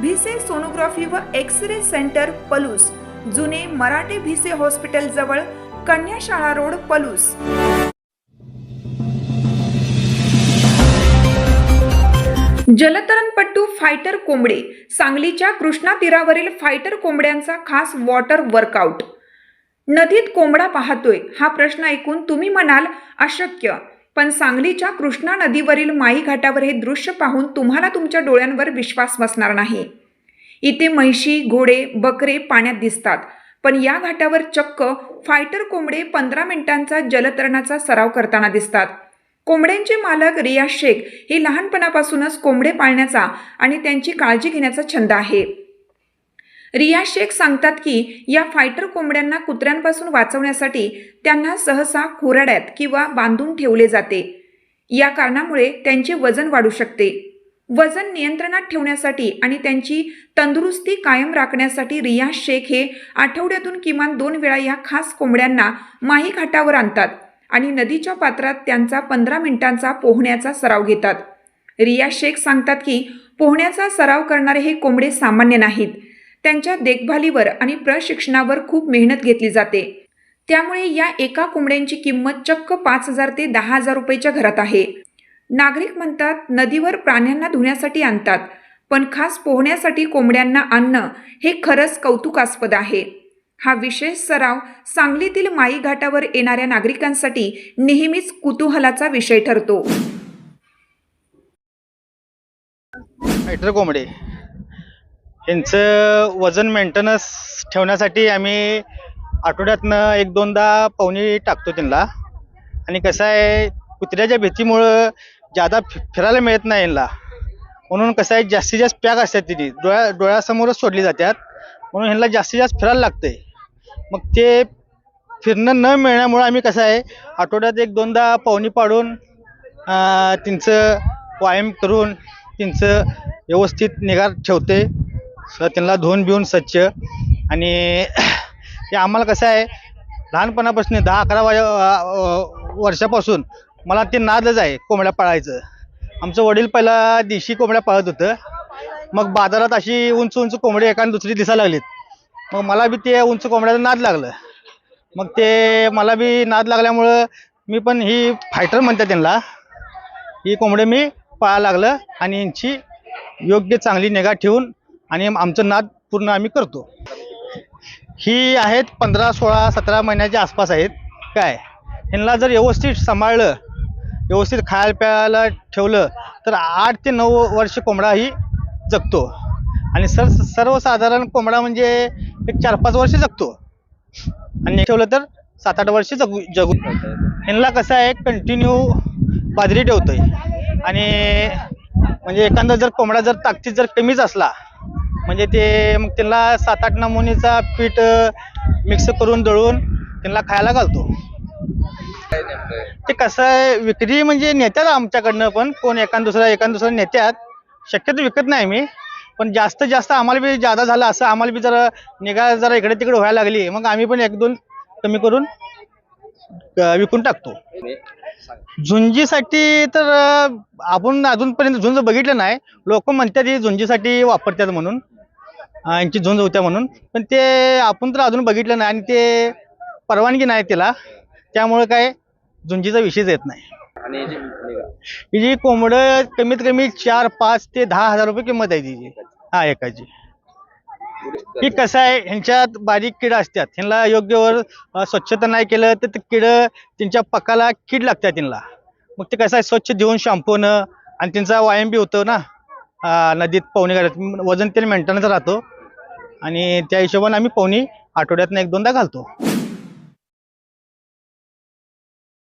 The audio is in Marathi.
भिसे सोनोग्राफी व एक्स रे सेंटर पलूस. जुने मराठे भिसे हॉस्पिटल जवळ कन्याशाळा रोड पलूस. जलतरणपट्टू फायटर कोंबडे. सांगलीच्या कृष्णा तीरावरील फायटर कोंबड्यांचा खास वॉटर वर्कआउट. नदीत कोंबडा पाहतोय. हा प्रश्न ऐकून तुम्ही म्हणाल अशक्य. पण सांगलीच्या कृष्णा नदीवरील माई घाटावर हे दृश्य पाहून तुम्हाला तुमच्या डोळ्यांवर विश्वास बसणार नाही. इथे म्हैशी घोडे बकरे पाण्यात दिसतात. पण या घाटावर चक्क फायटर कोंबडे पंधरा मिनिटांचा जलतरणाचा सराव करताना दिसतात. कोंबड्यांचे मालक रिया शेख हे लहानपणापासूनच कोंबडे पाळण्याचा आणि त्यांची काळजी घेण्याचा छंद आहे. रिया शेख सांगतात की या फायटर कोंबड्यांना कुत्र्यांपासून वाचवण्यासाठी त्यांना सहसा खोराड्यात किंवा बांधून ठेवले जाते. या कारणामुळे त्यांचे वजन वाढू शकते. वजन नियंत्रणात ठेवण्यासाठी आणि त्यांची तंदुरुस्ती कायम राखण्यासाठी रिया शेख हे आठवड्यातून किमान दोन वेळा या खास कोंबड्यांना माही घाटावर आणतात आणि नदीच्या पात्रात त्यांचा पंधरा मिनिटांचा पोहण्याचा सराव घेतात. रिया शेख सांगतात की पोहण्याचा सराव करणारे हे कोंबडे सामान्य नाहीत. त्यांच्या देखभालीवर आणि प्रशिक्षणावर खूप मेहनत घेतली जाते. त्यामुळे या एका कोंबड्यांची किंमत चक्क पाच हजार ते दहा हजार रुपयेच्या घरात आहे. नागरिक म्हणतात नदीवर प्राण्यांना धुण्यासाठी आणतात पण खास पोहण्यासाठी कोंबड्यांना आणणं हे खरंच कौतुकास्पद आहे. हा विशेष सराव सांगलीतील माई घाटावर येणाऱ्या नागरिकांसाठी नेहमीच कुतूहलाचा विषय ठरतो. कोंबडे. यांचं वजन मेंटेनन्स ठेवण्यासाठी आम्ही आठवड्यातनं एक दोनदा पवनी टाकतो त्यांना. आणि कसं आहे कुत्र्याच्या भीतीमुळं जादा फि फिरायला मिळत नाही यांना. म्हणून कसं आहे जास्तीत जास्त पॅक असतात तिथे. डोळ्या डोळ्यासमोरच सोडली जातात. म्हणून ह्यांना जास्तीत जास्त फिरायला लागते मग ते फिरणं न मिळण्यामुळं आम्ही कसं आहे आठवड्यात एक दोनदा पवनी पाडून त्यांचं व्यायाम करून त्यांचं व्यवस्थित निगा ठेवते त्यांना धुवून बिवून स्वच्छ. आणि हे आम्हाला कसं आहे लहानपणापासून दहा अकरा वय वर्षापासून मला ते नादच आहे कोंबड्या पाळायचं. आमचं वडील पहिला देशी कोंबड्या पाळत होतं. मग बाजारात अशी उंच उंच कोंबडी एका दुसरी दिसायला लागलीत. मग मला बी ते उंच कोंबड्याचं नाद लागलं. मग ते मला बी नाद लागल्यामुळं मी पण ही फायटर म्हणते त्यांना ही कोंबडे मी पाळायला लागलं आणि यांची योग्य चांगली निगा ठेवून आणि आमचं नाद पूर्ण आम्ही करतो. ही आहेत पंधरा सोळा सतरा महिन्याच्या आसपास आहेत. काय? ह्यांना जर व्यवस्थित सांभाळलं व्यवस्थित खायला प्यायला ठेवलं तर आठ ते नऊ वर्ष कोंबडा ही जगतो. आणि सर सर्वसाधारण कोंबडा म्हणजे एक चार पाच वर्ष जगतो. आणि ठेवलं तर सात आठ वर्ष जगू जगू. ह्यांना कसं आहे कंटिन्यू बाजरी ठेवतोय. आणि म्हणजे एखादा जर कोंबडा जर ताकदीत जर कमीच असला म्हणजे ते मग त्यांना सात आठ नमुनीचा पीठ मिक्स करून दळून त्यांना खायला घालतो. ते कसं आहे विक्री म्हणजे नेत्यात आमच्याकडनं पण. कोण एखाद दुसरा एखाद दुसरा नेत्यात. शक्यतो विकत नाही मी. पण जास्त जास्त आम्हाला बी जादा झालं असं आम्हाला बी जरा निगा जरा इकडे तिकडे व्हायला लागली. मग आम्ही पण एक दोन कमी करून विकून टाकतो. झुंजीसाठी तर आपण अजूनपर्यंत झुंज बघितलं नाही. लोक म्हणतात ही झुंजीसाठी वापरतात म्हणून. यांची झुंज होत्या म्हणून. पण ते आपण तर अजून बघितलं नाही आणि ते परवानगी नाही त्याला त्यामुळे काय झुंजीचा विषयच येत नाही. आणि ही जी कोंबडं कमीत कमी चार पाच ते दहा हजार रुपये किंमत आहे तिची. हा एकाची. ही कसं आहे ह्यांच्यात बारीक किडं असतात. ह्यांना योग्य वर स्वच्छता नाही केलं तर ते किडं त्यांच्या पकाला कीड लागतात त्यांना मग ते कसं आहे स्वच्छ देऊन शॅम्पूनं आणि त्यांचा व्यायाम बी होतो ना नदीत पोहणी करत वजन तेल मेंटेनच राहतो. आणि त्या हिशोबाने आम्ही पोहणी आठवड्यातनं एक दोनदा घालतो.